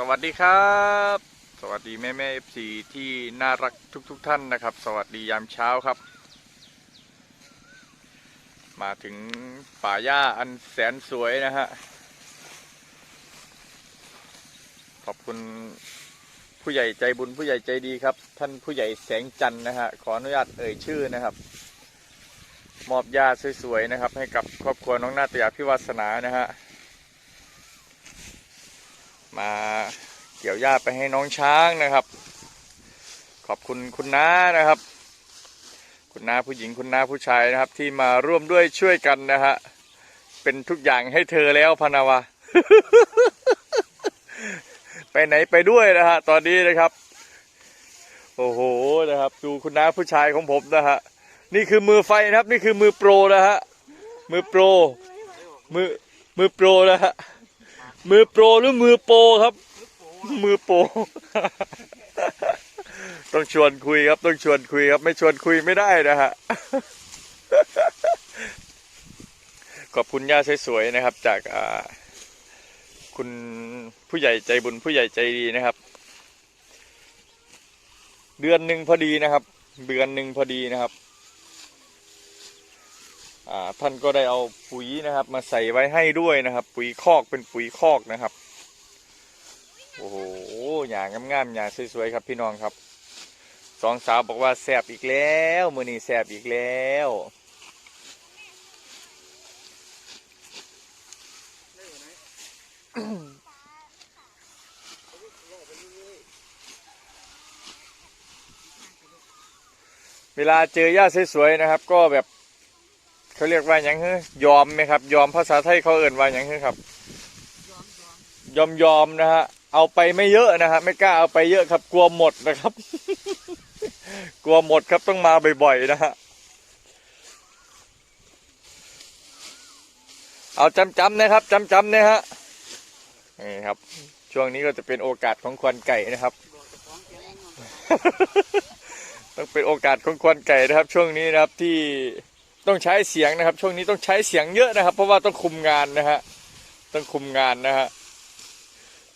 สวัสดีครับ สวัสดีแม่แม่เอฟซีที่น่ารักทุกๆทท่านนะครับ สวัสดียามเช้าครับ มาถึงป่าหญ้าอันแสนสวยนะฮะ ขอบคุณผู้ใหญ่ใจบุญผู้ใหญ่ใจดีครับ ท่านผู้ใหญ่แสงจันนะฮะ ขออนุญาตเอ่ยชื่อนะครับ มอบยาสวยๆนะครับ ให้กับครอบครัวน้องนาตยาพิวาสนานะฮะ มาเกี่ยวหญ้าไปให้น้องช้างนะครับ ขอบคุณคุณน้านะครับ คุณน้าผู้หญิงคุณน้าผู้ชายนะครับ ที่มาร่วมด้วยช่วยกันนะฮะเป็นทุกอย่างให้เธอแล้วพนาวาไปไหนไปด้วยนะฮะตอนนี้นะครับ โอ้โหนะครับ ดูคุณน้าผู้ชายของผมนะฮะนี่คือมือไฟนะครับ นี่คือมือโปรนะฮะมือโปรมือมือโปรนะฮะ มือโปรหรือมือโปรครับ มือโปรต้องชวนคุยครับ ต้องชวนคุยครับ ไม่ชวนคุยไม่ได้นะฮะ ขอบคุณย่าสวยๆนะครับ จากคุณผู้ใหญ่ใจบุญผู้ใหญ่ใจดีนะครับ เดือนหนึ่งพอดีนะครับ เดือนหนึ่งพอดีนะครับ ท่านก็ได้เอาปุ๋ยนะครับ มาใส่ไว้ให้ด้วยนะครับ ปุ๋ยคอกเป็นปุ๋ยคอกนะครับ โอ้โหอย่างงามๆอย่างสวยๆครับพี่น้องครับสองสาวบอกว่าแสบอีกแล้วมือนี้แสบอีกแล้วเวลาเจอหญ้าสวยๆนะครับ ก็แบบ เขาเรียกว่าอย่างเฮ้ยยอมไหมครับ ยอมภาษาไทยเขาเอ่นว่าอย่างเฮ้ยครับ ยอมยอมนะฮะเอาไปไม่เยอะนะฮะไม่กล้าเอาไปเยอะครับ กลัวหมดนะครับ กลัวหมดครับต้องมาบ่อยๆนะฮะเอาจำจำๆนะครับจำจำๆนะฮะนี่ครับ ช่วงนี้ก็จะเป็นโอกาสของควันไก่นะครับ ต้องเป็นโอกาสของควันไก่นะครับ ช่วงนี้นะครับที่ ต้องใช้เสียงนะครับ ช่วงนี้ต้องใช้เสียงเยอะนะครับ เพราะว่าต้องคุมงานนะฮะต้องคุมงานนะฮะ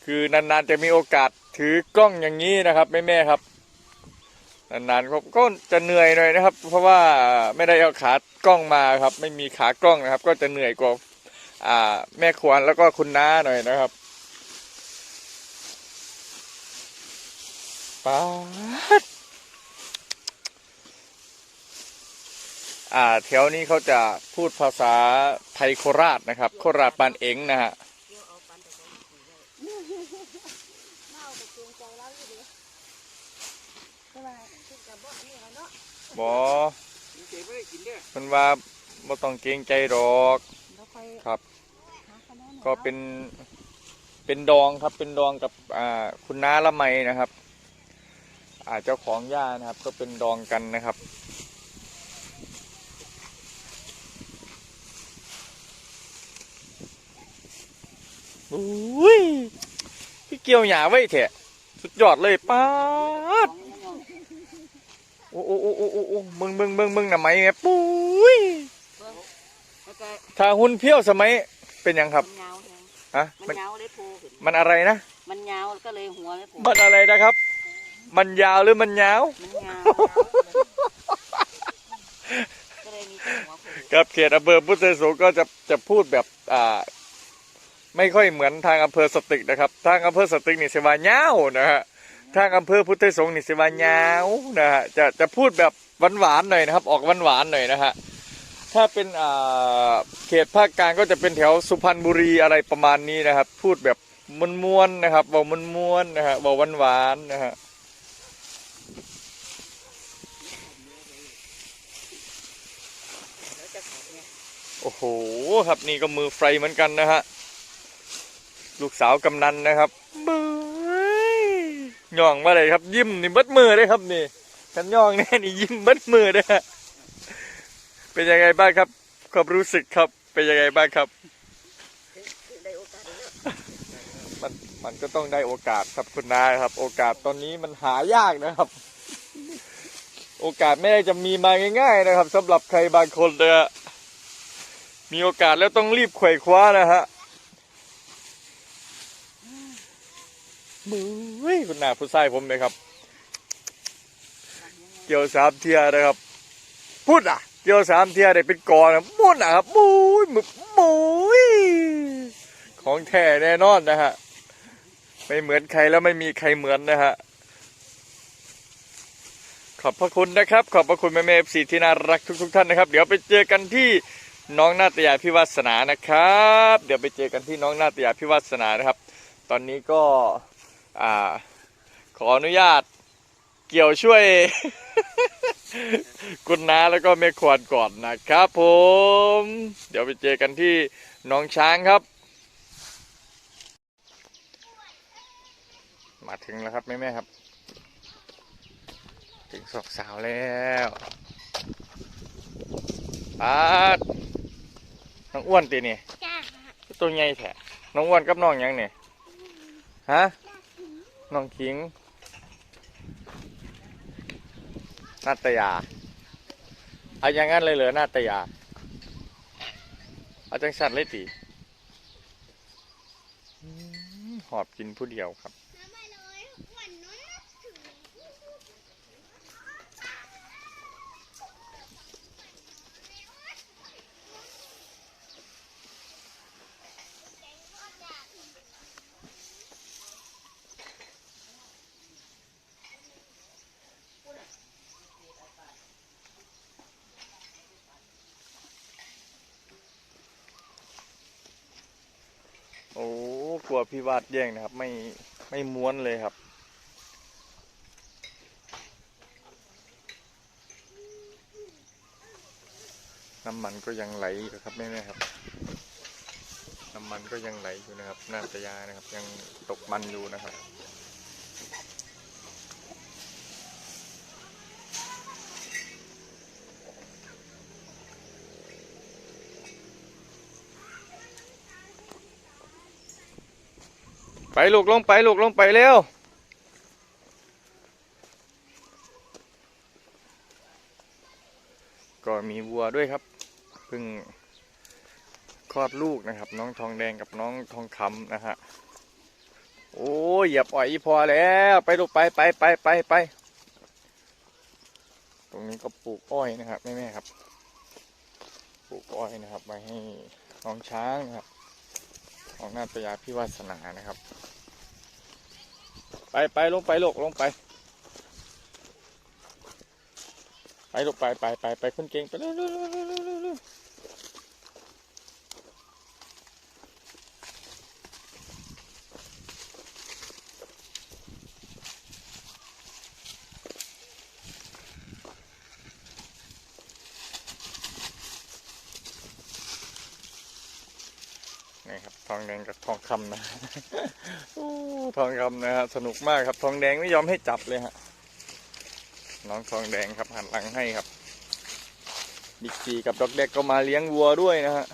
คือนานๆจะมีโอกาสถือกล้องอย่างนี้นะครับแม่ๆครับนานๆก็ก็จะเหนื่อยหน่อยนะครับ เพราะว่าไม่ได้เอาขากล้องมาครับ ไม่มีขากล้องนะครับ ก็จะเหนื่อยกว่าอ่าแม่ควรแล้วก็คุณน้าหน่อยนะครับป๊าด อ่าแถวนี้เขาจะพูดภาษาไทยโคราชนะครับ โคราชปานเองนะฮะหมอกับบ่อันนี้เอาเนาะบอมันว่าบ่ต้องเกรงใจดอกครับ ก็เป็นเป็นดองครับเป็นดองกับอ่าคุณน้าละไมนะครับ อ่าเจ้าของย่านะครับ ก็เป็นดองกันนะครับ อุ้ยพี่เกี่ยวหยาไว้เถอะสุดยอดเลยป้าดโอ้โอ้โอ้โอ้โอ้โอ้มึงมึงมึงมึงน่ะไหมแม่ปุ้ยแล้วก็ถ้าหุ่นเพี้ยวสมัยเป็นหยังครับมันยาวแทงฮะมัมันนยาวเลยโผล่ขึ้นมันอะไรนะ มันยาวก็เลยหัวเลยโผล่มันอะไรนะครับ มันยาวหรือมันยาวมันยาวก็เลยมีแต่หัวโผล่กับเขตอำเภอพุทธสงฆ์ก็จะจะพูดแบบอ่า ไม่ค่อยเหมือนทางอำเภอสตึกนะครับ ทางอำเภอสตึกนี่เสวาเงาวนะฮะทางอำเภอพุทธสงฆ์นี่เสวาเงาวนะฮะจะจะพูดแบบหวานๆหน่อยนะครับ ออกหวานๆหน่อยนะฮะถ้าเป็นเขตภาคกลางก็จะเป็นแถวสุพรรณบุรีอะไรประมาณนี้นะครับ พูดแบบม้วนๆนะครับบอกม้วนๆนะฮะบอกหวานๆนะฮะโอ้โหครับนี่ก็มือไฟเหมือนกันนะฮะ ลูกสาวกำนันนะครับเบ้ยย่องมาเลยครับ ยิ้มนี่เบิดมือเลยครับนี่กันย่องแน่นี่ยิ้มเบิดมือเลยเป็นยังไงบ้างครับความรู้สึกครับ เป็นยังไงบ้างครับ มันมันก็ต้องได้โอกาสครับคุณนาครับ โอกาสตอนนี้มันหายากนะครับ โอกาสไม่ได้จะมีมาง่าย ๆ นะครับสำหรับใครบางคนเลยอมีโอกาสแล้วต้องรีบไขว่คว้านะฮะ มือคุณนาผู้ชายผมเลยครับ เกี่ยวสามเทียนะครับ พูดอะ เกี่ยวสามเทียได้เป็นกอนะมุนอะครับมุ้ยมึกมุ้ยของแท้แน่นอนนะฮะไม่เหมือนใครแล้วไม่มีใครเหมือนนะฮะขอบพระคุณนะครับ ขอบพระคุณแม่เมฟซีที่น่ารักทุก ๆ ท่านนะครับ เดี๋ยวไปเจอกันที่น้องนาตยาพิวัสนานะครับ เดี๋ยวไปเจอกันที่น้องนาตยาพิวัสนานะครับ ตอนนี้ก็ อ่า ขออนุญาตเกี่ยวช่วย คุณน้าแล้วก็แม่ควรก่อนนะครับผม เดี๋ยวไปเจอกันที่น้องช้างครับ มาถึงแล้วครับแม่แม่ๆครับ ถึงศอกสาวแล้วปาดน้องอ้วนตีนี่จ้าตัวใหญ่แท้น้องอ้วนกับน้องหยังเนี่ยฮะ น้องคิงนาตยาเอาอย่างนั้นเลยเหรอนาตยาเอาจังสันเลยตีหอบกินผู้เดียวครับ น้ำมาเลยหวานน้นถึง โอ้ก ลัวพี่วาดแย่งนะครับ ไม่ไม่ม้วนเลยครับ น้ำมันก็ยังไหลอยู่ครับแม่ๆครับ น้ำมันก็ยังไหลอยู่นะครับนาตยานะครับ ยังตกมันอยู่นะครับ ไปลูกลงไปลูกลงไปเร็วก็มีวัวด้วยครับเพิ่งคลอดลูกนะครับ น้องทองแดงกับน้องทองคำนะฮะโอ้ยเหยียบอ่อยอีพอแล้วไปลูกไปไปไปไปไป ตรงนี้ก็ปลูกอ้อยนะครับแม่แม่ๆครับ ปลูกอ้อยนะครับไว้ให้น้องช้างนะครับ ของนาตยาพิวาสนานะครับ ไปไปลงไปลงลงไปไปลงไปไปไปไปคนเก่งไปเร็ว เร็วเร็วเร็วเร็วเร็วเร็วนี่ครับทองแดงกับทองคำนะทองคำนะฮะสนุกมากครับ ทองแดงไม่ยอมให้จับเลยฮะน้องทองแดงครับหันหลังให้ครับบิ๊กซีกับด็อกเด็กก็มาเลี้ยงวัวด้วยนะฮะ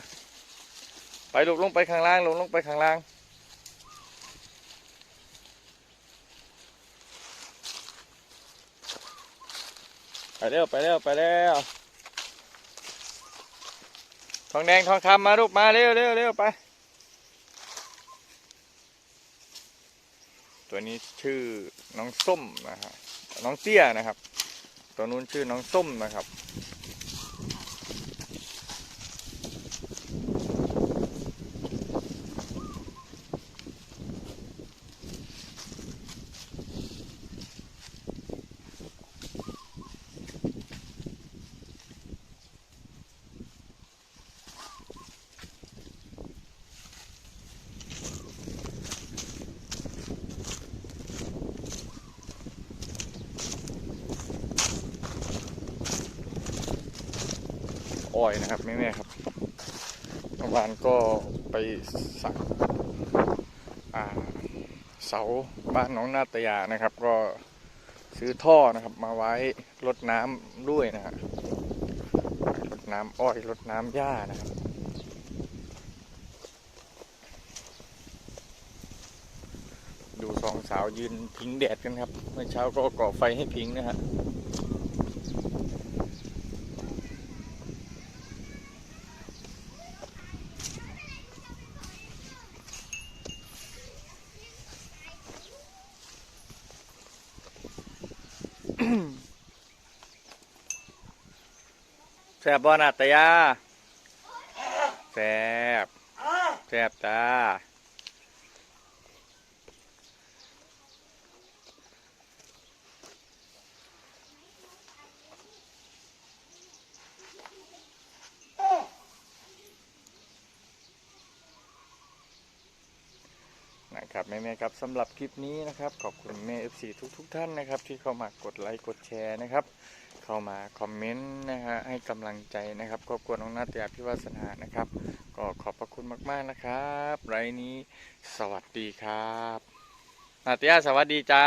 ไปลงลงไปข้างล่างลงลงไปข้างล่างไปเร็วไปเร็วไปเร็วทองแดงทองคำมาลูกมาเร็วเร็วเร็วไป ตัวนี้ชื่อน้องส้มนะฮะน้องเตี้ยนะครับ ตัวนู้นชื่อน้องส้มนะครับ อ้อยนะครับแม่ๆครับเมื่อวานก็ไปสั่งเสาบ้านน้องนาตยานะครับ ก็ซื้อท่อนะครับ มาไว้รดน้ำด้วยนะฮะรดน้ำอ้อยรดน้ำหญ้านะครับดูสองสาวยืนพิงแดดกันครับ เมื่อเช้าก็ก่อไฟให้พิงนะฮะ ซ่บบ่นาตยาแซ่บแซ่บจ้านะครับแม่ๆครับสำหรับคลิปนี้นะครับ ขอบคุณแม่ FC ทุกทุกๆท่านนะครับ ที่เข้ามากดไลค์กดแชร์นะครับ เข้ามาคอมเมนต์นะฮะให้กำลังใจนะครับครอบครัวน้องนาตยาพิวาสนานะครับ ก็ขอบพระคุณมากๆนะครับไรนี้สวัสดีครับนาตยาสวัสดีจ้า